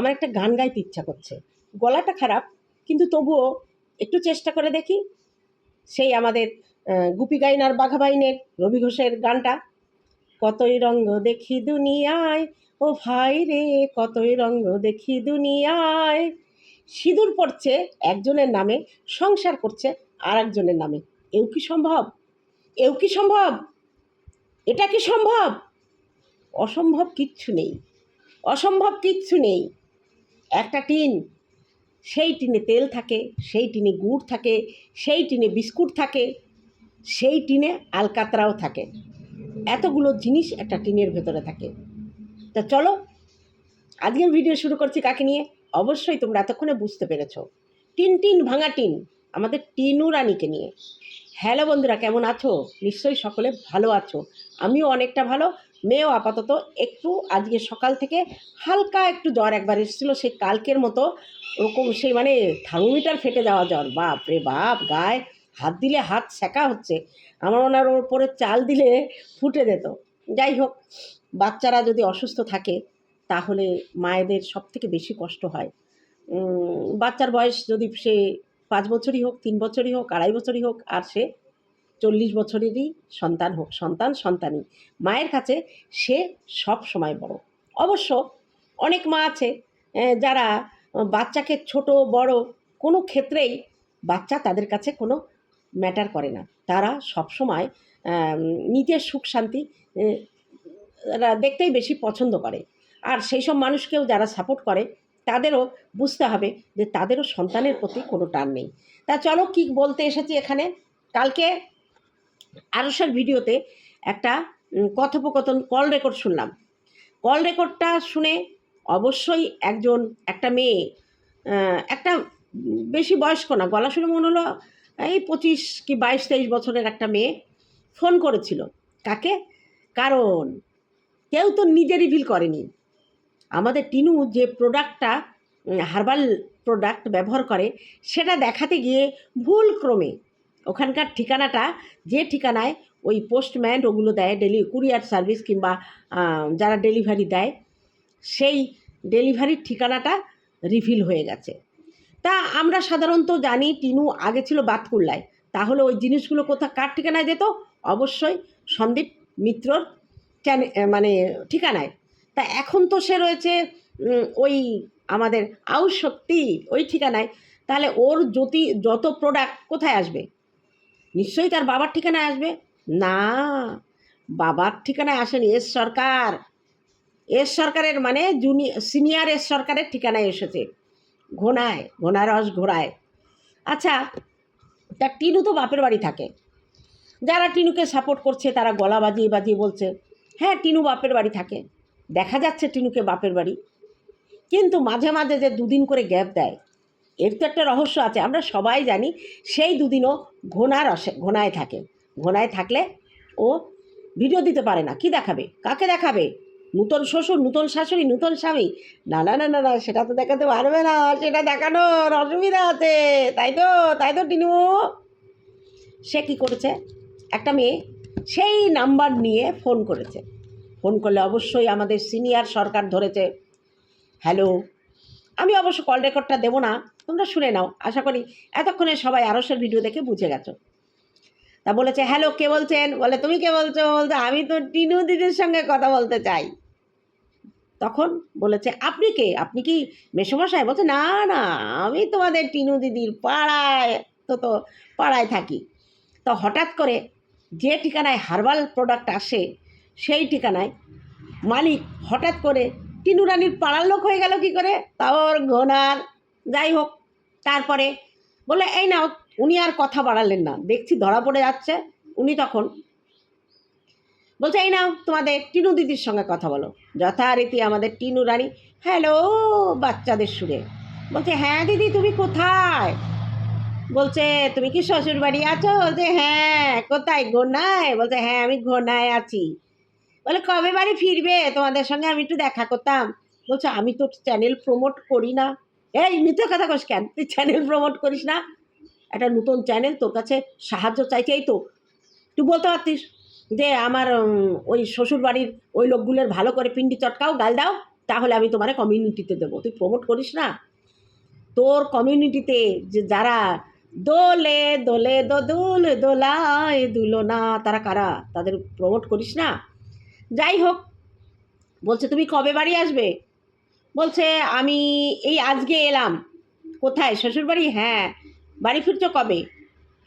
আমার একটা গান গাইতে ইচ্ছা করছে। গলাটা খারাপ, কিন্তু তবুও একটু চেষ্টা করে দেখি। সেই আমাদের গুপি গাইনার বাঘাবাইনের রবি ঘোষের গানটা। কতই রঙ্গ দেখি দুনিয়ায়, ও ভাই রে, কতই রঙ্গ দেখি দুনিয়ায়। সিঁদুর পড়ছে একজনের নামে, সংসার করছে আর একজনের নামে। এও কি সম্ভব? এও কি সম্ভব? এটা কি সম্ভব? অসম্ভব কিচ্ছু নেই। অসম্ভব কিচ্ছু নেই। একটা টিন, সেই টিনে তেল থাকে, সেই টিনে গুড় থাকে, সেই টিনে বিস্কুট থাকে, সেই টিনে আলকাতরাও থাকে। এতগুলো জিনিস একটা টিনের ভেতরে থাকে। তা চলো, আজকের ভিডিও শুরু করছি কাকে নিয়ে? অবশ্যই তোমরা এতক্ষণে বুঝতে পেরেছ। টিন টিন, ভাঙা টিন, আমাদের টিনু রানীকে নিয়ে। হ্যালো বন্ধুরা, কেমন আছো? নিশ্চয়ই সকলে ভালো আছো। আমিও অনেকটা ভালো মেয়েও আপাতত একটু আজকে সকাল থেকে হালকা একটু জ্বর একবার এসেছিল, সেই কালকের মতো ওরকম সেই মানে থার্মোমিটার ফেটে যাওয়া জ্বর। বাপ রে বাপ, গায়ে হাত দিলে হাত সেকা হচ্ছে, আমার ওনার উপরে চাল দিলে ফুটে যেত। যাই হোক, বাচ্চারা যদি অসুস্থ থাকে, তাহলে মায়েদের সব থেকে বেশি কষ্ট হয়। বাচ্চার বয়স যদি সে পাঁচ বছরই হোক, তিন বছরই হোক, আড়াই বছরই হোক, আর সে চল্লিশ বছরেরই সন্তান হোক, সন্তান সন্তানই। মায়ের কাছে সে সব সময় বড়। অবশ্য অনেক মা আছে যারা বাচ্চাকে ছোট, বড় কোনো ক্ষেত্রেই বাচ্চা তাদের কাছে কোনো ম্যাটার করে না। তারা সবসময় নিজের সুখ শান্তি দেখতেই বেশি পছন্দ করে। আর সেই সব মানুষকেও যারা সাপোর্ট করে, তাদেরও বুঝতে হবে যে তাদেরও সন্তানের প্রতি কোনো টান নেই। তা চলো কি বলতে এসেছি এখানে? কালকে আরসের ভিডিওতে একটা কথোপকথন কল রেকর্ড শুনলাম। কল রেকর্ডটা শুনে অবশ্যই একজন, একটা মেয়ে একটা বেশি বয়স্ক না, গলা শুনে মনে হলো, এই পঁচিশ কি বাইশ, তেইশ বছরের একটা মেয়ে ফোন করেছিল। কাকে? কারণ কেউ তো নিজে রিভিল করেনি। আমাদের টিনু যে প্রোডাক্টটা হার্বাল প্রোডাক্ট ব্যবহার করে, সেটা দেখাতে গিয়ে ভুল ক্রমে ওখানকার ঠিকানাটা যে ঠিকানায় ওই পোস্টম্যান ওগুলো দেয় ডেলি কুরিয়ার সার্ভিস কিংবা যারা ডেলিভারি দেয়, সেই ডেলিভারির ঠিকানাটা রিভিল হয়ে গেছে। তা আমরা সাধারণত জানি টিনু আগে ছিল বাতকুল্লায়। তাহলে ওই জিনিসগুলো কোথাও কার ঠিকানায় যেত? অবশ্যই সন্দীপ মিত্রর মানে ঠিকানায়। তা এখন তো সে রয়েছে ওই আমাদের আউশ শক্তি ওই ঠিকানায়। তাহলে ওর যদি যত প্রোডাক্ট কোথায় আসবে? নিশ্চয়ই তার বাবার ঠিকানায় আসবে। না, বাবার ঠিকানায় আসেনি, এস সরকার। এস সরকারের মানে জুনি, সিনিয়র এস সরকারের ঠিকানায় এসেছে। ঘোনায় ঘোড়া রস ঘোড়ায়। আচ্ছা তা টিনু তো বাপের বাড়ি থাকে। যারা টিনুকে সাপোর্ট করছে, তারা গলা বাজিয়ে বাজিয়ে বলছে হ্যাঁ টিনু বাপের বাড়ি থাকে। দেখা যাচ্ছে টিনুকে বাপের বাড়ি। কিন্তু মাঝে মাঝে যে দুদিন করে গ্যাপ দেয় এর তো একটা রহস্য আছে, আমরা সবাই জানি সেই দুদিনও ঘোড়া রসে ঘোড়ায় থাকে। ঘোনায় থাকলে ও ভিডিও দিতে পারে না। কি দেখাবে? কাকে দেখাবে? নূতন শ্বশুর, নূতন শাশুড়ি, নূতন স্বামী? না না না না না, সেটা তো দেখাতে পারবে না, সেটা দেখানোর অসুবিধা আছে। তাই তো তাই তো টিনু। সে কী করেছে? একটা মেয়ে সেই নাম্বার নিয়ে ফোন করেছে। ফোন করলে অবশ্যই আমাদের সিনিয়র সরকার ধরেছে। হ্যালো আমি অবশ্য কল রেকর্ডটা দেবো না, তোমরা শুনে নাও। আশা করি এতক্ষণে সবাই আরসের ভিডিও দেখে বুঝে গেছো। তা বলেছে হ্যালো কে বলছেন? বলে, তুমি কে বলছো? বলতে আমি তো টিনু দিদির সঙ্গে কথা বলতে চাই। তখন বলেছে, আপনি কে? আপনি কি মেসমশাই? বলছে, না না, আমি তোমাদের টিনু দিদির পাড়ায়, তো তো পাড়ায় থাকি। তো হঠাৎ করে যে ঠিকানায় হার্বাল প্রোডাক্ট আসে, সেই ঠিকানায় মালিক হঠাৎ করে টিনু রানীর পাড়ার লোক হয়ে গেল কি করে? তাও ওর ঘোনার যাই হোক, তারপরে বলে এই নাও, উনি আর কথা বাড়ালেন না। দেখছি ধরা পড়ে যাচ্ছে। উনি তখন বলছে, এই নাও, তোমাদের টিনু দিদির সঙ্গে কথা বলো। যথারীতি আমাদের টিনু রানী, হ্যালো, বাচ্চাদের সুরে। বলছে হ্যাঁ দিদি, তুমি কোথায়? বলছে, তুমি কি শ্বশুর বাড়ি আছো? বলছে হ্যাঁ কোথায়? ঘোনায় বলছে হ্যাঁ আমি ঘোনায় আছি। বলে, কবে বাড়ি ফিরবে? তোমাদের সঙ্গে আমি একটু দেখা করতাম। বলছে, আমি তো চ্যানেল প্রমোট করি না। এই, মিথ্যে কথা কস কেন? তুই চ্যানেল প্রমোট করিস না? একটা নতুন চ্যানেল তোর কাছে সাহায্য চাইছে এই তো। তুই বলতে পারতিস যে, আমার ওই শ্বশুর বাড়ির ওই লোকগুলোর ভালো করে পিন্ডি চটকাও, গাল দাও, তাহলে আমি তোমার কমিউনিটিতে দেবো। তুই প্রমোট করিস না? তোর কমিউনিটিতে যে যারা দোলে দোলে দো দোলে দোলায় দুলো না তারা কারা? তাদের প্রমোট করিস না? যাই হোক, বলছে, তুমি কবে বাড়ি আসবে? বলছে, আমি এই আজকে এলাম। কোথায়? শ্বশুরবাড়ি? হ্যাঁ। বাড়ি ফিরছো কবে?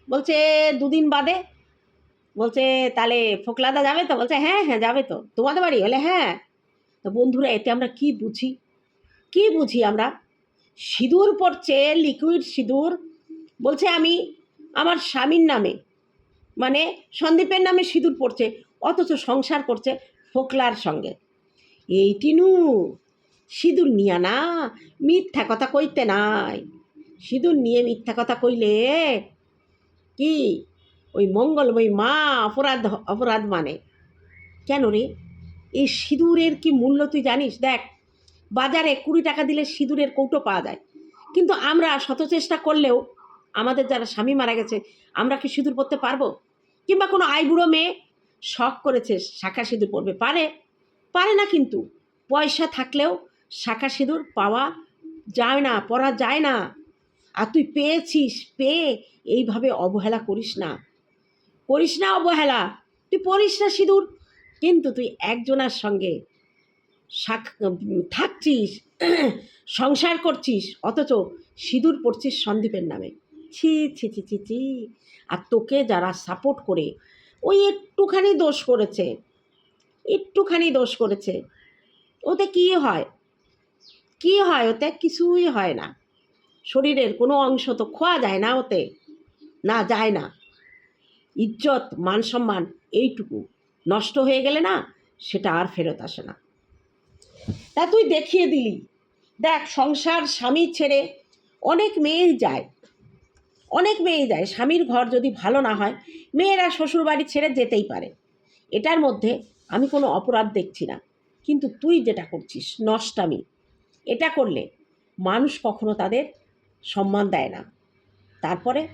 বলছে, দুদিন বাদে। বলছে, তাহলে ফোকলাদা যাবে তো? বলছে হ্যাঁ হ্যাঁ যাবে তো। তোমাদের বাড়ি? বলে হ্যাঁ। তো বন্ধুরা, এতে আমরা কি বুঝি? কি বুঝি আমরা? সিঁদুর পড়ছে লিকুইড সিঁদুর। বলছে, আমি আমার স্বামীর নামে মানে সন্দীপের নামে সিঁদুর পড়ছে, অথচ সংসার করছে। ফোকলার সঙ্গে। এই টিনু, সিঁদুর নিয়া না, মিথ্যা কথা কইতে নাই। সিঁদুর নিয়ে মিথ্যা কথা কইলে কি ওই মঙ্গলময়ী মা অপরাধ অপরাধ মানে? কেন রে? এই সিঁদুরের কি মূল্য তুই জানিস? দেখ, বাজারে কুড়ি টাকা দিলে সিঁদুরের কৌটো পাওয়া যায়। কিন্তু আমরা শত চেষ্টা করলেও আমাদের যারা স্বামী মারা গেছে, আমরা কি সিঁদুর পরতে পারব? কিংবা কোনো আইবুড়ো মেয়ে শখ করেছে শাখা সিঁদুর পরবে। পারে পারে না কিন্তু। পয়সা থাকলেও শাখা সিঁদুর পাওয়া যায় না, পরা যায় না। আর তুই পেয়েছিস, পেয়ে এইভাবে অবহেলা করিস না। করিস না অবহেলা। তুই পরিস না সিঁদুর। কিন্তু তুই একজনের সঙ্গে থাকছিস, সংসার করছিস, অথচ সিঁদুর পড়ছিস সন্দীপের নামে। ছি ছি ছি ছি ছি। আর তোকে যারা সাপোর্ট করে ওই একটুখানি দোষ করেছে। একটুখানি দোষ করেছে। ওতে কী হয়? কী হয় ওতে? কিছুই হয় না। শরীরের কোনো অংশ তো খোয়া যায় না ওতে। না, যায় না। ইজ্জত, মান সম্মান এইটুকু নষ্ট হয়ে গেলে না সেটা আর ফেরত আসে না। তা তুই দেখিয়ে দিলি। দেখ সংসার স্বামী ছেড়ে অনেক মেয়েই যায়। অনেক মেয়ে যায়। স্বামীর ঘর যদি ভালো না হয়, মেয়েরা শ্বশুরবাড়ি ছেড়ে যেতেই পারে। এটার মধ্যে আমি কোনো অপরাধ দেখছি না। কিন্তু তুই যেটা করছিস, নষ্টামি, এটা করলে মানুষ কখনো তাদের সম্মান দেয় না। তারপরে,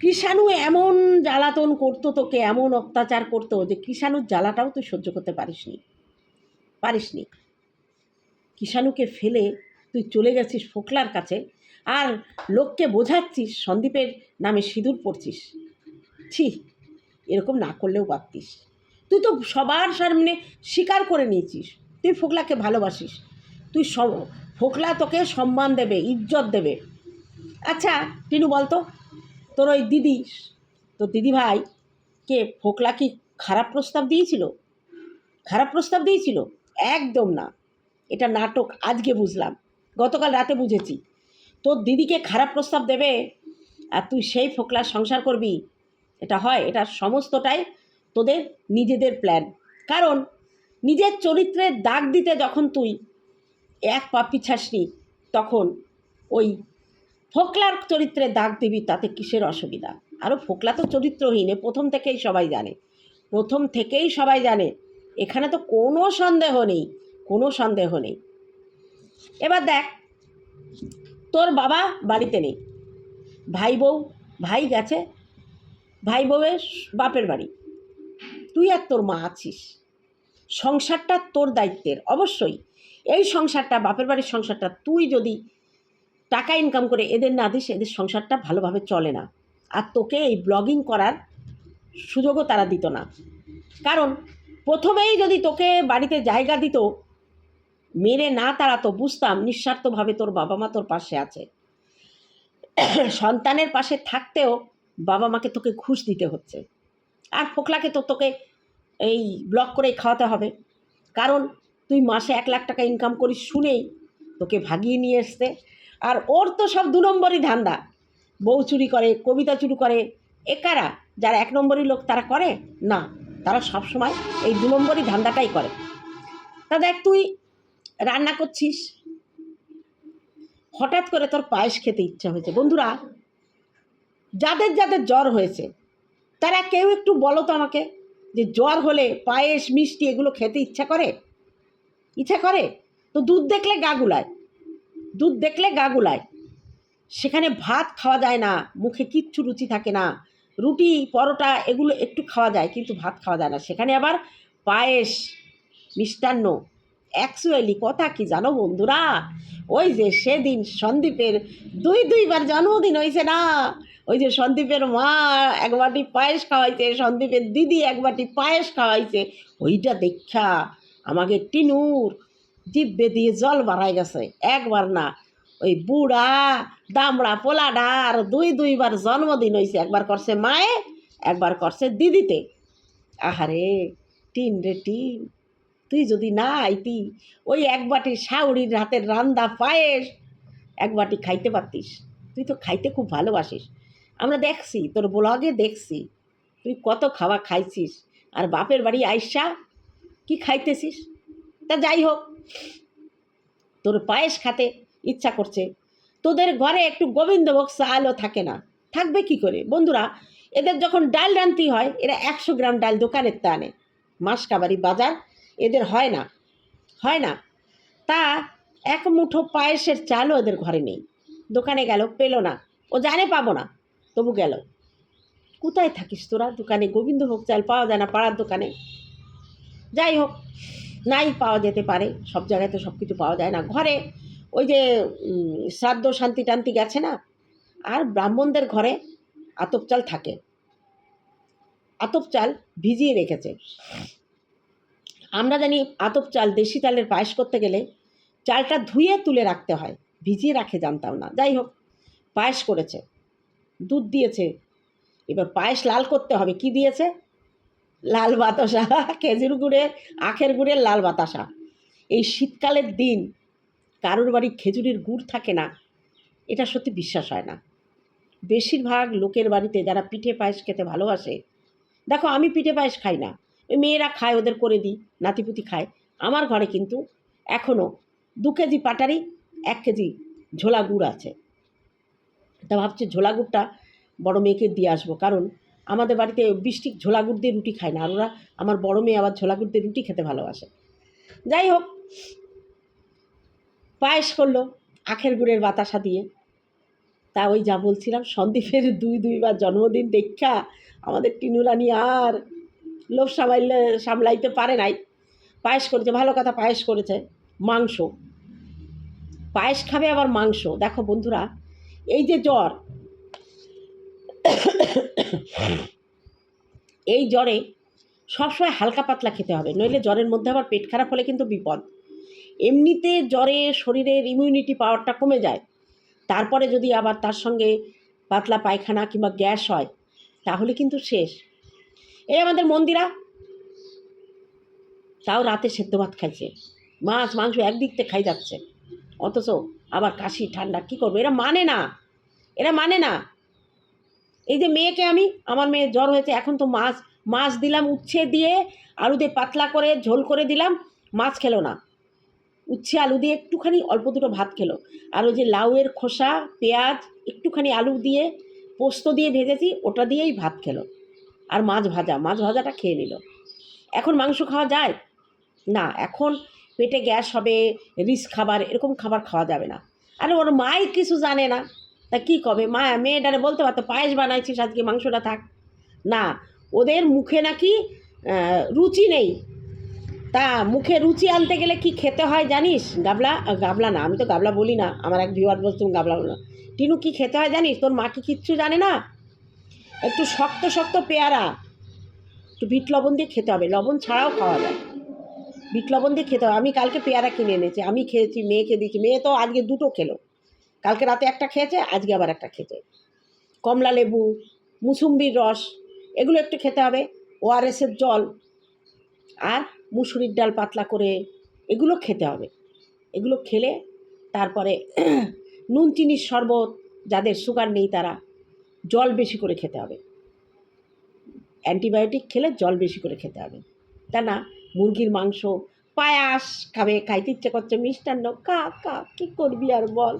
কৃষাণু এমন জ্বালাতন করতো তোকে, এমন অত্যাচার করতো যে কৃষাণুর জ্বালাটাও তুই সহ্য করতে পারিসনি। পারিসনি। কৃষাণুকে ফেলে তুই চলে গেছিস ফোকলার কাছে আর লোককে বোঝাচ্ছিস, সন্দীপের নামে সিঁদুর পড়ছিস ছি, এরকম না করলেও পারতিস তুই তো সবার সামনে স্বীকার করে নিয়েছিস। তুই ফোকলাকে ভালোবাসিস। তুই সব, ফোকলা তোকে সম্মান দেবে, ইজ্জত দেবে। আচ্ছা টিনু বলতো তোর ওই দিদি, তোর দিদি ভাই কে, ফোকলা কি খারাপ প্রস্তাব দিয়েছিল? খারাপ প্রস্তাব দিয়েছিল? একদম না। এটা নাটক আজকে বুঝলাম। গতকাল রাতে বুঝেছি। তোর দিদিকে খারাপ প্রস্তাব দেবে আর তুই সেই ফোকলার সংসার করবি, এটা হয়, এটা সমস্তটাই তোদের নিজেদের প্ল্যান কারণ নিজের চরিত্রের দাগ দিতে যখন তুই এক পা পিছাসনি, তখন ওই ফোকলার চরিত্রে দাগ দিবি, তাতে কিসের অসুবিধা? আরও ফোকলা তো চরিত্রহীন প্রথম থেকেই সবাই জানে। প্রথম থেকেই সবাই জানে, এখানে তো কোনো সন্দেহ নেই, কোনো সন্দেহ নেই। এবার দেখ তোর বাবা বাড়িতে নেই। ভাই বউ, ভাই গেছে। ভাই বউয়ের বাপের বাড়ি। তুই আর তোর মা আছিস। সংসারটা তোর দায়িত্বের, অবশ্যই। এই সংসারটা, বাপের বাড়ির সংসারটা তুই যদি টাকা ইনকাম করে এদের না দিস, এদের সংসারটা ভালোভাবে চলে না। আর তোকে এই ব্লগিং করার সুযোগও তারা দিত না। কারণ প্রথমেই যদি তোকে বাড়িতে জায়গা দিত মেরে না তারা তো বুঝতাম, নিঃস্বার্থভাবে তোর বাবা মা তোর পাশে আছে। সন্তানের পাশে থাকতেও বাবা মাকে তোকে ঘুষ দিতে হচ্ছে। আর ফোকলাকে তো তোকে এই ব্লক করেই খাওয়াতে হবে। কারণ তুই মাসে এক লাখ টাকা ইনকাম করিস শুনেই তোকে ভাগিয়ে নিয়ে এসছে। আর ওর তো সব দু নম্বরই ধান্দা। বউ চুরি করে, কবিতা চুরি করে। এ কারা? যারা এক নম্বরই লোক তারা করে? না, তারা সব সময় এই দু নম্বরই ধান্দাটাই করে। তা দেখ তুই রান্না করছিস? হঠাৎ করে তোর পায়েস খেতে ইচ্ছা হয়েছে। বন্ধুরা, যাদের যাদের জ্বর হয়েছে, তারা কেউ একটু বলো তো আমাকে যে জ্বর হলে পায়েস, মিষ্টি এগুলো খেতে ইচ্ছা করে? ইচ্ছা করে? তো দুধ দেখলে গা গুলায়। দুধ দেখলে গা গুলায়। সেখানে ভাত খাওয়া যায় না, মুখে কিচ্ছু রুচি থাকে না। রুটি, পরোটা এগুলো একটু খাওয়া যায়, কিন্তু ভাত খাওয়া যায় না। সেখানে আবার পায়েস মিষ্টান্ন অ্যাকচুয়ালি কথা কি জানো বন্ধুরা? ওই যে সেদিন সন্দীপের দুই দুইবার জন্মদিন হয়েছে না? ওই যে সন্দীপের মা এক বাটি পায়েস খাওয়াইছে, সন্দীপের দিদি এক বাটি পায়েস খাওয়াইছে, ওইটা দেখা আমাকে টিনুর জিব্বে দিয়ে জল বাড়াই গেছে। একবার না, ওই বুড়া, দামড়া, পোলাডা আর দুই দুইবার জন্মদিন হয়েছে। একবার করছে মায়ে, একবার করছে দিদিতে। আহারে, টিন রে টিন। তুই যদি না আইতি, ওই এক বাটি শাউরির হাতের রান্দা পায়েস, এক বাটি খাইতে পারতিস। তুই তো খাইতে খুব ভালোবাসিস। আমরা দেখছি, তোর ব্লগে দেখছি, তুই কত খাওয়া খাইছিস, আর বাপের বাড়ি আইসা কি খাইতেছিস? তা যাই হোক, তোর পায়েস খাতে ইচ্ছা করছে। তোদের ঘরে একটু গোবিন্দভোগ চালও থাকে না। থাকবে কি করে? বন্ধুরা, এদের যখন ডাল রানতি হয়, এরা একশো গ্রাম ডাল দোকানের তা আনে। মাসকাবারি বাজার এদের হয় না। হয় না। তা এক মুঠো পায়েসের চালও ওদের ঘরে নেই। দোকানে গেল, পেল না। ও জানে পাবো না, তবু গেল। কোথায় থাকিস তোরা? দোকানে গোবিন্দভোগ চাল পাওয়া যায় না পাড়ার দোকানে। যাই হোক, নাই পাওয়া যেতে পারে। সব জায়গায় তো সব কিছু পাওয়া যায় না। ঘরে ওই যে শ্রাদ্ধ শান্তি টান্তি গেছে না? আর ব্রাহ্মণদের ঘরে আতপ চাল থাকে। আতপ চাল ভিজিয়ে রেখেছে। আমরা জানি আতপ চাল দেশি চালের পায়েস করতে গেলে চালটা ধুয়ে তুলে রাখতে হয়, ভিজিয়ে রাখে জানতাম না। যাই হোক, পায়েস করেছে, দুধ দিয়েছে। এবার পায়েস লাল করতে হবে, কি দিয়েছে? লাল বাতাসা, খেজুর গুড়ে, আখের গুড়ের লাল বাতাসা। এই শীতকালের দিন কারোর বাড়ি খেজুরের গুড় থাকে না, এটা সত্যি বিশ্বাস হয় না। বেশিরভাগ লোকের বাড়িতে যারা পিঠে পায়েস খেতে ভালোবাসে, দেখো আমি পিঠে পায়েস খাই না মেয়েরা খায়, ওদের করে দিই, নাতিপুতি খায়। আমার ঘরে কিন্তু এখনও দু কেজি পাটারি, এক কেজি ঝোলা গুড় আছে। তা ভাবছি ঝোলা গুড়টা বড় মেয়েকে দিয়ে আসব, কারণ আমাদের বাড়িতে বৃষ্টি ঝোলা গুড় দিয়ে রুটি খায় না, আর ওরা আমার বড় মেয়ে আবার ঝোলা গুড় দিয়ে রুটি খেতে ভালোবাসে। যাই হোক, পায়েস করল আখের গুড়ের বাতাসা দিয়ে। তা ওই যা বলছিলাম, সন্দীপের দুই দুইবার জন্মদিন দেখা, আমাদের টিনুরানি আর লোভ সামাইলে সামলাইতে পারে নাই। পায়েস করেছে, ভালো কথা, পায়েস করেছে। মাংস। পায়েস খাবে আবার মাংস। দেখো বন্ধুরা, এই যে জ্বর, এই জ্বরে সবসময় হালকা পাতলা খেতে হবে। নইলে জ্বরের মধ্যে আবার পেট খারাপ হলে কিন্তু বিপদ। এমনিতে জ্বরে শরীরের ইমিউনিটি পাওয়ারটা কমে যায়। তারপরে যদি আবার তার সঙ্গে পাতলা পায়খানা কিংবা গ্যাস হয়, তাহলে কিন্তু শেষ। এই আমাদের মন্দিরা। তাও রাতে সেদ্ধ ভাত খাইছে। মাছ, মাংস একদিক থেকে খাই যাচ্ছে। অথচ আবার কাশি, ঠান্ডা, কী করব? এরা মানে না। এরা মানে না। এই যে মেয়েকে আমি, আমার মেয়ে জ্বর হয়েছে, এখন তো মাছ মাছ দিলাম উচ্ছে দিয়ে, আলু দিয়ে পাতলা করে, ঝোল করে দিলাম, মাছ খেলো না। উচ্ছে, আলু দিয়ে একটুখানি অল্প দুটো ভাত খেলো। আর ওই যে লাউয়ের খোসা, পেঁয়াজ, একটুখানি আলু দিয়ে পোস্ত দিয়ে ভেজেছি, ওটা দিয়েই ভাত খেলো। আর মাছ ভাজা, মাছ ভাজাটা খেয়ে নিল। এখন মাংস খাওয়া যায়? না, এখন পেটে গ্যাস হবে রিস খাবার, এরকম খাবার খাওয়া যাবে না। আরে ওর মাই কিছু জানে না। তা কী কবে? মা, মেয়েটারে বলতে পারতো, পায়েস বানাইছিস আজকে, মাংসটা থাক। না, ওদের মুখে নাকি রুচি নেই। তা মুখে রুচি আনতে গেলে কি খেতে হয় জানিস? গাবলা গাবলা না, আমি তো গাবলা বলি না। আমার এক ভিওয়ার বলছো তুমি গাবলা বলো টিনু কি খেতে হয় জানিস? তোর মা কি কিচ্ছু জানে না? একটু শক্ত শক্ত পেয়ারা। একটু বিট লবণ দিয়ে খেতে হবে। লবণ ছাড়াও খাওয়া যায়। বিট লবণ দিয়ে খেতে হবে। আমি কালকে পেয়ারা কিনে এনেছি। আমি খেয়েছি মেয়েকে দিয়েছি। মেয়ে তো আজকে দুটো খেলো। কালকে রাতে একটা খেয়েছে, আজকে আবার একটা খেয়েছে। কমলা লেবু, মুসুম্বির রস, এগুলো একটু খেতে হবে। ওআরএসের জল আর মুসুরির ডাল পাতলা করে এগুলো খেতে হবে। এগুলো খেলে তারপরে নুন, চিনির শরবত, যাদের সুগার নেই তারা জল বেশি করে খেতে হবে। অ্যান্টিবায়োটিক খেলে জল বেশি করে খেতে হবে। তা না, মুরগির মাংস, পায়াস খাবে, খাইতে ইচ্ছে করছে, মিষ্টান্ন কা কা কী করবি আর বল।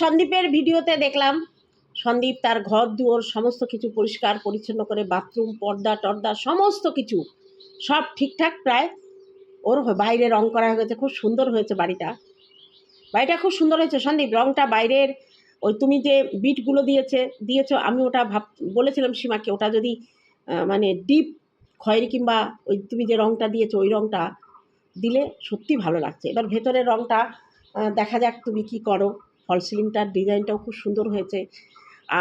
সন্দীপের ভিডিওতে দেখলাম, সন্দীপ তার ঘর, দুয়ার, সমস্ত কিছু পরিষ্কার, পরিচ্ছন্ন করে, বাথরুম, পর্দা, টর্দা, সমস্ত কিছু সব ঠিকঠাক প্রায় ওর বাইরে রং করা হয়ে গেছে, খুব সুন্দর হয়েছে বাড়িটা। বাড়িটা খুব সুন্দর হয়েছে সন্দীপ, রংটা বাইরের ওই তুমি যে বিটগুলো দিয়েছে, দিয়েছ, আমি ওটা ভাব, বলেছিলাম সীমাকে, ওটা যদি মানে ডিপ খয়েরি কিংবা ওই তুমি যে রংটা দিয়েছ, ওই রংটা দিলে সত্যি ভালো লাগছে। এবার ভেতরের রঙটা দেখা যাক তুমি কি করো। ফল সিলিংটার ডিজাইনটাও খুব সুন্দর হয়েছে।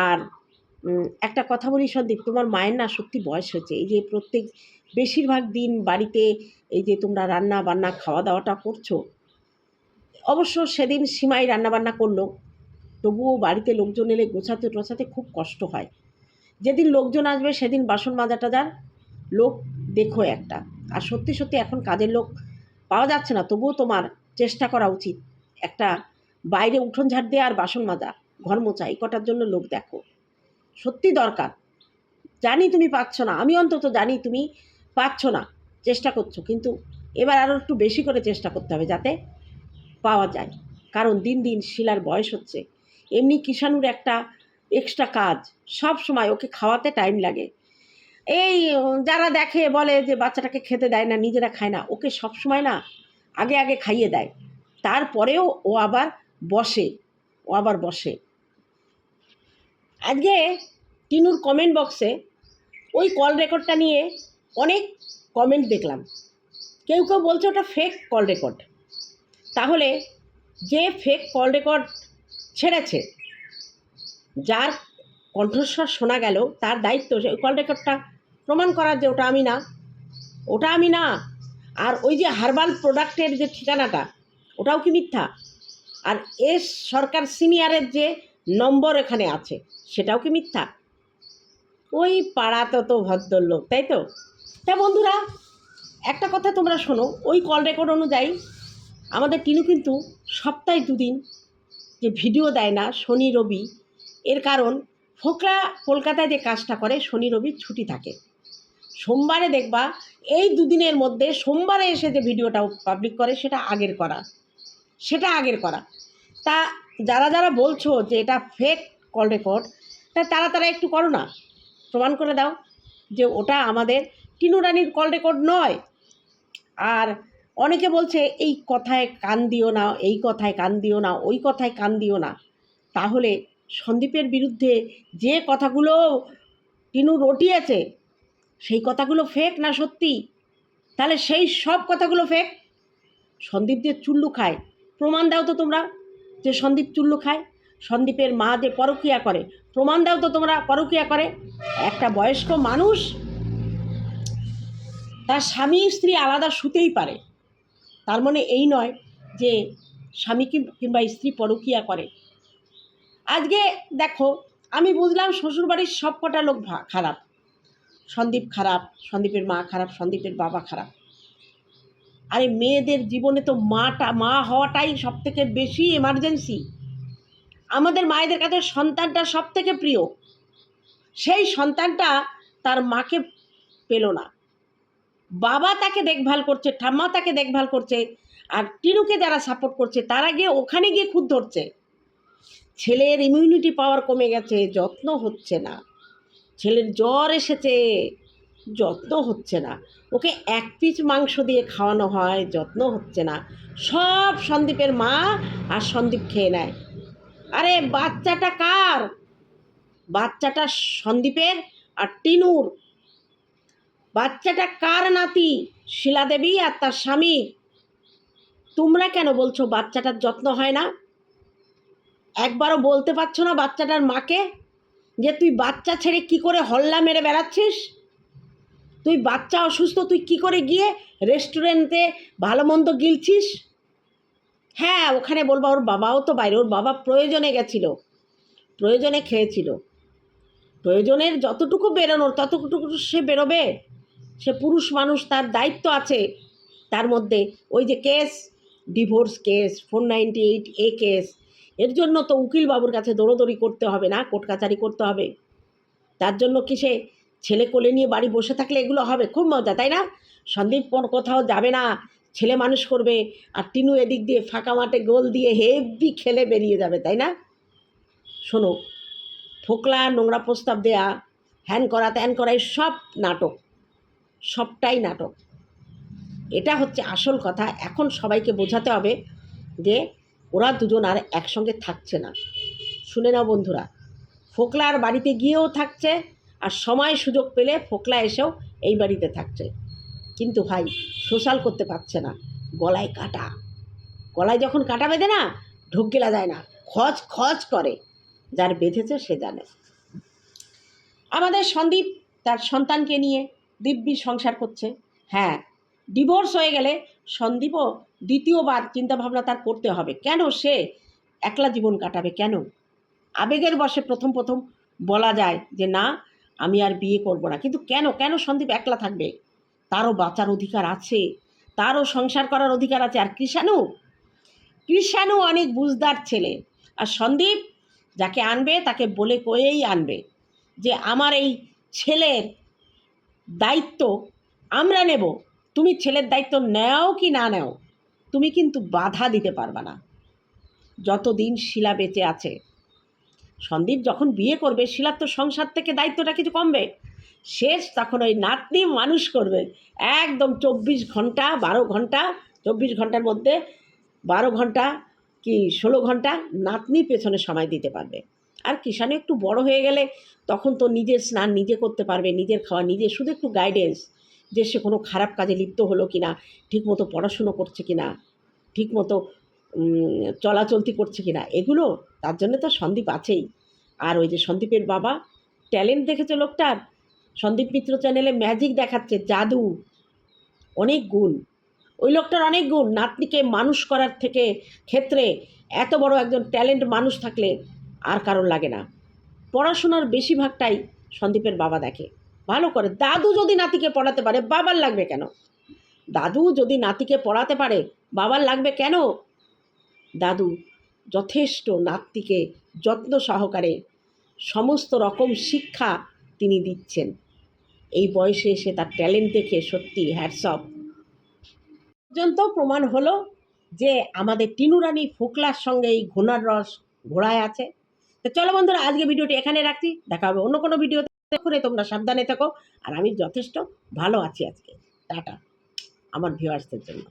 আর একটা কথা বলি সন্দীপ, তোমার মায়ের না সত্যি বয়স হয়েছে। এই যে প্রত্যেক, বেশিরভাগ দিন বাড়িতে এই যে তোমরা রান্না বান্না খাওয়া দাওয়াটা করছ, অবশ্য সেদিন সীমাই রান্না বান্না করল। তবুও বাড়িতে লোকজন এলে গোছাতে টোছাতে খুব কষ্ট হয়। যেদিন লোকজন আসবে সেদিন বাসন মাজা টাজার লোক দেখো একটা। আর সত্যি সত্যি এখন কাজের লোক পাওয়া যাচ্ছে না, তবুও তোমার চেষ্টা করা উচিত। একটা বাইরে উঠোন ঝাড় দেওয়া আর বাসন মাজা, ঘর মোছা, এই কটার জন্য লোক দেখো। সত্যি দরকার। জানি তুমি পাচ্ছ না, আমি অন্তত জানি তুমি পাচ্ছ না, চেষ্টা করছ। কিন্তু এবার আরও একটু বেশি করে চেষ্টা করতে হবে যাতে পাওয়া যায়। কারণ দিন দিন শিলার বয়স হচ্ছে। এমনি কিষাণুর একটা এক্সট্রা কাজ। সব সময় ওকে খাওয়াতে টাইম লাগে। এই, যারা দেখে বলে যে বাচ্চাটাকে খেতে দেয় না, নিজেরা খায় না, ওকে সব সময় না আগে আগে খাইয়ে দেয়। তারপরেও ও আবার বসে, ও আবার বসে। আজকে টিনুর কমেন্ট বক্সে ওই কল রেকর্ডটা নিয়ে অনেক কমেন্ট দেখলাম। কেউ কেউ বলছে ওটা ফেক কল রেকর্ড তাহলে যে ফেক কল রেকর্ড ছেড়েছে। যার কণ্ঠস্বর শোনা গেল, তার দায়িত্ব সে ওই কল রেকর্ডটা প্রমাণ করার যে ওটা আমি না, ওটা আমি না। আর ওই যে হার্বাল প্রোডাক্টের যে ঠিকানাটা, ওটাও কি মিথ্যা? আর এস সরকার সিনিয়রের যে নম্বর এখানে আছে, সেটাও কি মিথ্যা? ওই পাড়াতে তো ভদ্রলোক, তাই তো? তা বন্ধুরা, একটা কথা তোমরা শোনো, ওই কল রেকর্ড অনুযায়ী আমাদের টিনু কিন্তু সপ্তাহে দুদিন যে ভিডিও দেয় না শনি রবি, এর কারণ ফোকরা কলকাতায় যে কাজটা করে, শনি রবি ছুটি থাকে। সোমবারে দেখবা এই দুদিনের মধ্যে সোমবারে এসে যে ভিডিওটা পাবলিক করে, সেটা আগের করা। সেটা আগের করা। তা যারা যারা বলছো যে এটা ফেক কল রেকর্ড তা তারা তারা একটু করো না। প্রমাণ করে দাও যে ওটা আমাদের টিনু রানির কল রেকর্ড নয়। আর অনেকে বলছে, এই কথায় কান দিও না, এই কথায় কান দিও না, ওই কথায় কান দিও না। তাহলে সন্দীপের বিরুদ্ধে যে কথাগুলো টিনু রটিয়েছে, সেই কথাগুলো ফেক না সত্যি? তাহলে সেই সব কথাগুলো ফেক সন্দীপ যে চুল্লু খায়, প্রমাণ দাও তো তোমরা যে সন্দীপ চুল্লু খায়। সন্দীপের মা যে পরকিয়া করে, প্রমাণ দাও তো তোমরা পরকিয়া করে। একটা বয়স্ক মানুষ, তার স্বামী স্ত্রী আলাদা শুতেই পারে। তার মানে এই নয় যে স্বামী কিংবা স্ত্রী পরকিয়া করে। আজকে দেখো, আমি বুঝলাম শ্বশুরবাড়ির সব কটা লোক খারাপ। সন্দীপ খারাপ, সন্দীপের মা খারাপ, সন্দীপের বাবা খারাপ। আরে মেয়েদের জীবনে তো মাটা, মা হওয়াটাই সব থেকে বেশি এমার্জেন্সি আমাদের মায়েদের কাছে সন্তানটা সব থেকে প্রিয়। সেই সন্তানটা তার মাকে পেল না। বাবা তাকে দেখভাল করছে, ঠাম্মা তাকে দেখভাল করছে, আর টিনুকে যারা সাপোর্ট করছে, তারা গিয়ে ওখানে গিয়ে খুদ ধরছে। ছেলের ইমিউনিটি পাওয়ার কমে গেছে, যত্ন হচ্ছে না। ছেলের জ্বর এসেছে, যত্ন হচ্ছে না। ওকে এক পিস মাংস দিয়ে খাওয়ানো হয়, যত্ন হচ্ছে না। সব সন্দীপের মা আর সন্দীপ খেয়ে নেয়। আরে বাচ্চাটা কার? বাচ্চাটা সন্দীপের আর টিনুর। বাচ্চাটা কার নাতি? শিলাদেবী আর তার স্বামী। তোমরা কেন বলছো বাচ্চাটার যত্ন হয় না? একবারও বলতে পারছ না বাচ্চাটার মাকে যে তুই বাচ্চা ছেড়ে কি করে হল্লা মেরে বেড়াচ্ছিস? তুই বাচ্চা অসুস্থ, তুই কি করে গিয়ে রেস্টুরেন্টে ভালো মন্দ গিলছিস? হ্যাঁ ওখানে বলবা ওর বাবাও তো বাইরে, ওর বাবা প্রয়োজনে গেছিল। প্রয়োজনে খেয়েছিল। প্রয়োজনের যতটুকু বেরোনোর, ততটুকু সে বেরোবে। সে পুরুষ মানুষ তার দায়িত্ব আছে। তার মধ্যে ওই যে case, divorce case, four ninety eight A case, এর জন্য তো উকিলবাবুর কাছে দৌড়োদৌড়ি করতে হবে না, কোর্ট কাচারি করতে হবে। তার জন্য কি সে ছেলে কোলে নিয়ে বাড়ি বসে থাকলে এগুলো হবে? খুব মজা, তাই না? সন্দীপ কোথাও যাবে না, ছেলে মানুষ করবে, আর টিনু এদিক দিয়ে ফাঁকা মাঠে গোল দিয়ে হেভি খেলে বেরিয়ে যাবে, তাই না? শোনো, ফোকলা নোংরা প্রস্তাব দেয়া, হ্যান করা ত্যান করা সব নাটক। সবটাই নাটক। এটা হচ্ছে আসল কথা। এখন সবাইকে বোঝাতে হবে যে ওরা দুজন আর একসঙ্গে থাকছে না। শুনে নাও বন্ধুরা, ফোকলার বাড়িতে গিয়েও থাকছে আর সময় সুযোগ পেলে ফোকলা এসেও এই বাড়িতে থাকছে। কিন্তু ভাই, সোশ্যাল করতে পারছে না। গলায় কাটা। গলায় যখন কাটা বেঁধে না, ঢোক গেলা যায় না। খচ খচ করে। যার বেঁধেছে সে জানে। আমাদের সন্দীপ তার সন্তানকে নিয়ে দিব্যি সংসার করছে। হ্যাঁ ডিভোর্স হয়ে গেলে সন্দীপও দ্বিতীয়বার চিন্তাভাবনা তার করতে হবে। কেন সে একলা জীবন কাটাবে কেন? আবেগের বশে প্রথম প্রথম বলা যায় যে, না, আমি আর বিয়ে করব না। কিন্তু কেন কেন সন্দীপ একলা থাকবে? তারও বাঁচার অধিকার আছে, তারও সংসার করার অধিকার আছে। আর কৃষাণু? কৃষাণু অনেক বুঝদার ছেলে। আর সন্দীপ যাকে আনবে, তাকে বলে কয়েই আনবে যে, আমার এই ছেলের দায়িত্ব আমরা নেব। তুমি ছেলের দায়িত্ব নেও কি না নেও, তুমি কিন্তু বাধা দিতে পারবে না। যতদিন শিলা বেঁচে আছে, সন্দীপ যখন বিয়ে করবে, শিলার তো সংসার থেকে দায়িত্বটা কিছু কমবে। শেষ তখন ওই নাতনি মানুষ করবে। একদম চব্বিশ ঘণ্টা, বারো ঘণ্টা, চব্বিশ ঘণ্টার মধ্যে বারো ঘণ্টা কি ষোলো ঘণ্টা নাতনির পেছনে সময় দিতে পারবে। আর কিষাণু একটু বড় হয়ে গেলে তখন তো নিজের স্নান নিজে করতে পারবে, নিজের খাওয়া নিজে শুধু একটু গাইডেন্স যে সে কোনো খারাপ কাজে লিপ্ত হলো কি না ঠিকমতো পড়াশুনো করছে কি না ঠিকমতো চলাচলতি করছে কি না এগুলো তার জন্য তো সন্দীপ আছেই। আর ওই যে সন্দীপের বাবা ট্যালেন্ট দেখেছে লোকটার? সন্দীপ মিত্র চ্যানেলে ম্যাজিক দেখাচ্ছে, জাদু, অনেক গুণ। ওই লোকটার অনেক গুণ, নাতনিকে মানুষ করার থেকে ক্ষেত্রে এত বড় একজন ট্যালেন্ট মানুষ থাকলে আর কারণ লাগে না। পড়াশোনার বেশিরভাগটাই সন্দীপের বাবা দেখে। ভালো করে। দাদু যদি নাতিকে পড়াতে পারে, বাবার লাগবে কেন? দাদু যদি নাতিকে পড়াতে পারে, বাবার লাগবে কেন? দাদু যথেষ্ট নাতিকে যত্ন সহকারে সমস্ত রকম শিক্ষা তিনি দিচ্ছেন। এই বয়সে এসে তার ট্যালেন্ট দেখে সত্যি হ্যাটসঅপ পর্যন্ত প্রমাণ হলো যে আমাদের টিনুরানি ফোকলার সঙ্গে এই ঘোড়ার রস ঘোড়ায় আছে। তো চলো বন্ধুরা, আজকে ভিডিওটি এখানে রাখছি। দেখা হবে অন্য কোনো ভিডিওতে। করে তোমরা সাবধানে থাকো, আর আমি যথেষ্ট ভালো আছি আজকে। টাটা, আমার ভিউয়ার্সদের জন্য।